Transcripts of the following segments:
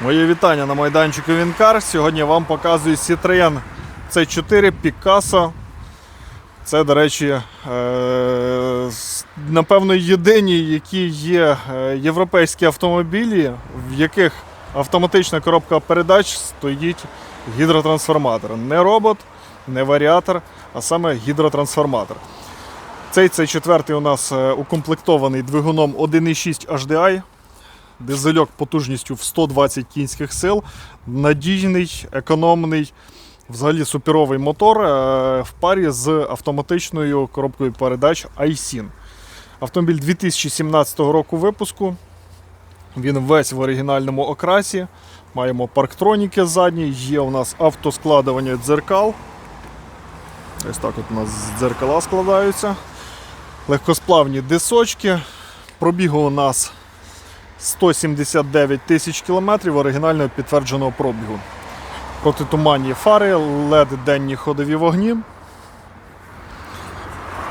Мої вітання на майданчику Вінкар. Сьогодні вам показую Citroen C4 Picasso. Це, до речі, е, напевно, єдині, які є е, європейські автомобілі, в яких автоматична коробка передач стоїть гідротрансформатор. Не робот, не варіатор, а саме гідротрансформатор. Цей C4 у нас е, укомплектований двигуном 1.6 HDI дизельок потужністю в 120 кінських сил, надійний, економний, взагалі суперовий мотор е, в парі з автоматичною коробкою передач iSIN. Автомобіль 2017 року випуску. Він весь в оригінальному окрасі. Маємо парктроніки задні, є у нас автоскладування дзеркал. Ось так от у нас дзеркала складаються. Легкосплавні дисочки. Пробігу у нас 179 тисяч кілометрів оригінального підтвердженого пробігу. Протитуманні фари, LED денні ходові вогні.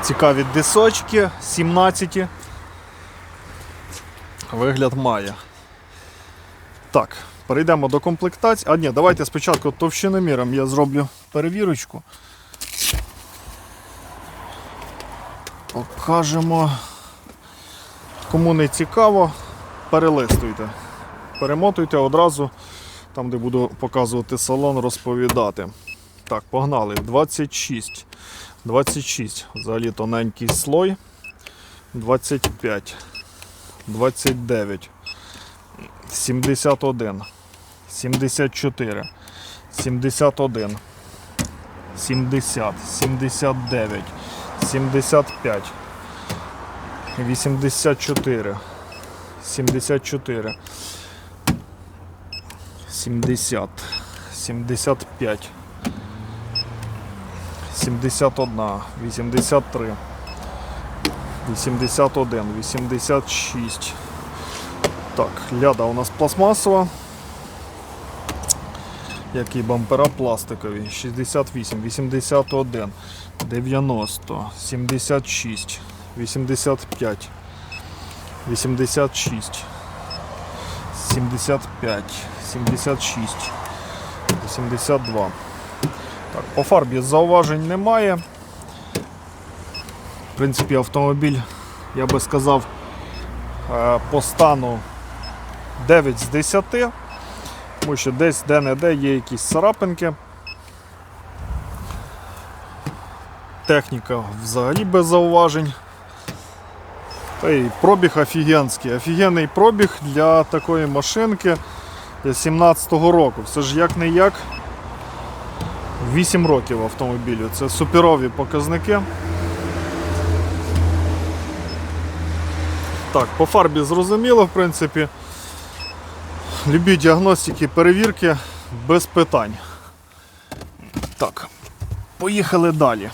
Цікаві дисочки 17. Вигляд має. Так, перейдемо до комплектації. А ні, давайте спочатку товщиноміром я зроблю перевірочку. Покажемо. Кому не цікаво, перелистуйте. Перемотуйте одразу, там, де буду показувати салон, розповідати. Так, погнали. 26. 26. Взагалі тоненький слой. 25. 29. 71. 74. 71. 70. 79. 75. 84. 74. 70. 75. 71. 83. 81. 86. Так, ляда у нас пластмасова. Які бампера пластикові. 68, 81, 90, 76, 85, 86, 75, 76, 82. Так, по фарбі зауважень немає. В принципі, автомобіль, я би сказав, е, по стану 9 з 10, тому що десь де-не-де є якісь царапинки. Техніка взагалі без зауважень. Та й пробіг офігенський. Офігенний пробіг для такої машинки 17-го року. Все ж як не як 8 років автомобілю. Це суперові показники. Так, по фарбі зрозуміло, в принципі. Любі діагностики, перевірки без питань. Так, поїхали далі.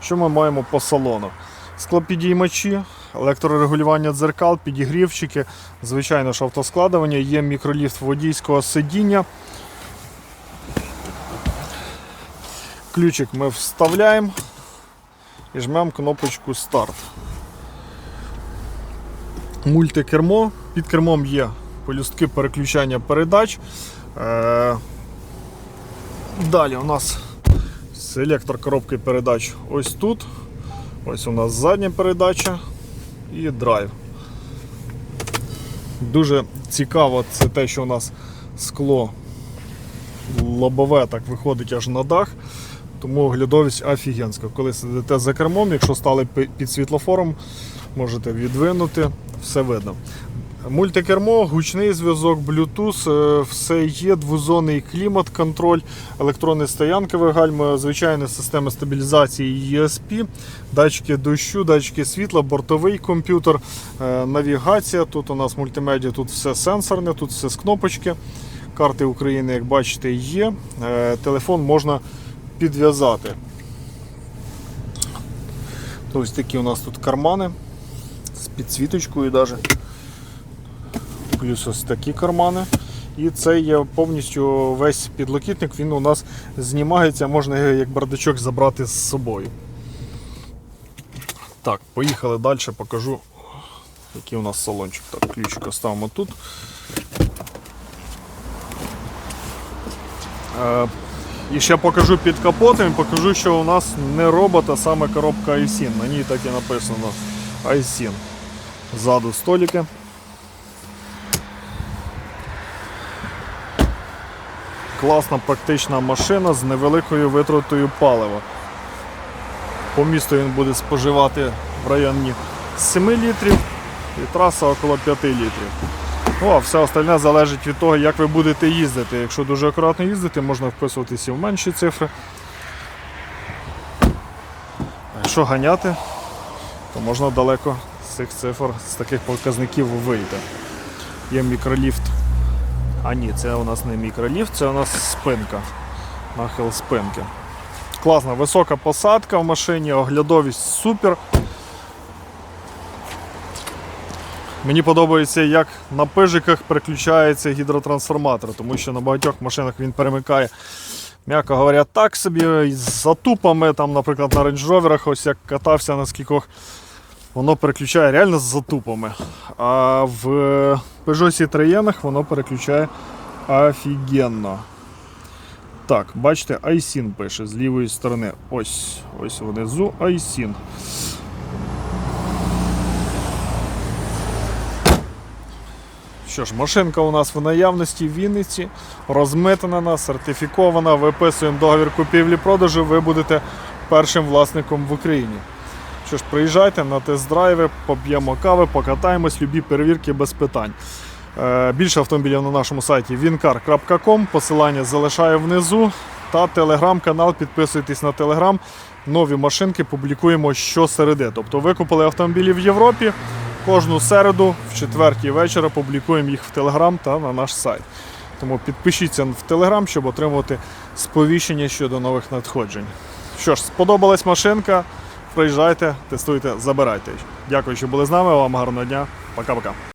Що ми маємо по салону? Склопідіймачі, електрорегулювання дзеркал, підігрівчики, звичайно ж автоскладування, є мікроліфт водійського сидіння. Ключик ми вставляємо і жмемо кнопочку старт. Мультикермо. Під кермом є полюстки переключання передач. Е, Далі у нас селектор коробки передач ось тут. Ось у нас задня передача і драйв. Дуже цікаво це те, що у нас скло лобове так виходить аж на дах. Тому оглядовість офігенська. Коли сидите за кермом, якщо стали під світлофором, можете відвинути, все видно. Мультикермо, гучний зв'язок, Bluetooth, е, все є, двозонний клімат, контроль, електронні стоянкові гальми, звичайна система стабілізації ESP, датчики дощу, датчики світла, бортовий комп'ютер, е, навігація. Тут у нас мультимедіа, тут все сенсорне, тут все з кнопочки. Карти України, як бачите, є. Е, Телефон можна підв'язати. Ось такі у нас тут кармани з підсвіточкою навіть. Плюс ось такі кармани. І це є повністю весь підлокітник, він у нас знімається, можна його як бардачок забрати з собою. Так, поїхали далі, покажу, який у нас салончик. Так, ключик оставимо тут. Е, І ще покажу під капотом, покажу, що у нас не робот, а саме коробка iSIN. На ній так і написано iSIN. Ззаду столики. Класна практична машина з невеликою витратою палива. По місту він буде споживати в районі 7 літрів і траса около 5 літрів. Ну, а все остальне залежить від того, як ви будете їздити. Якщо дуже акуратно їздити, можна вписуватися в менші цифри. А якщо ганяти, то можна далеко з цих цифр, з таких показників вийти. Є мікроліфт. А ні, це у нас не мікроліфт, це у нас спинка. Нахил спинки. Класна висока посадка в машині, оглядовість супер. Мені подобається, як на пижиках переключається гідротрансформатор, тому що на багатьох машинах він перемикає, м'яко говоря, так собі з затупами, там, наприклад, на Rover, ось як катався на скількох, воно переключає реально з затупами. А в Peugeot Citroën воно переключає офігенно. Так, бачите, iSIN пише з лівої сторони. Ось, ось внизу iSIN. Що ж, машинка у нас в наявності в Вінниці, розмитнена, сертифікована. Виписуємо договір купівлі-продажу, ви будете першим власником в Україні. Що ж, приїжджайте на тест-драйви, поп'ємо кави, покатаємось, любі перевірки без питань. Е, Більше автомобілів на нашому сайті wincar.com, посилання залишаю внизу та телеграм-канал. Підписуйтесь на телеграм. Нові машинки публікуємо щосереди. Тобто ви купили автомобілі в Європі. Кожну середу в четвертій вечора публікуємо їх в Телеграм та на наш сайт. Тому підпишіться в Телеграм, щоб отримувати сповіщення щодо нових надходжень. Що ж, сподобалась машинка. Приїжджайте, тестуйте, забирайте. Дякую, що були з нами. Вам гарного дня. Пока-пока.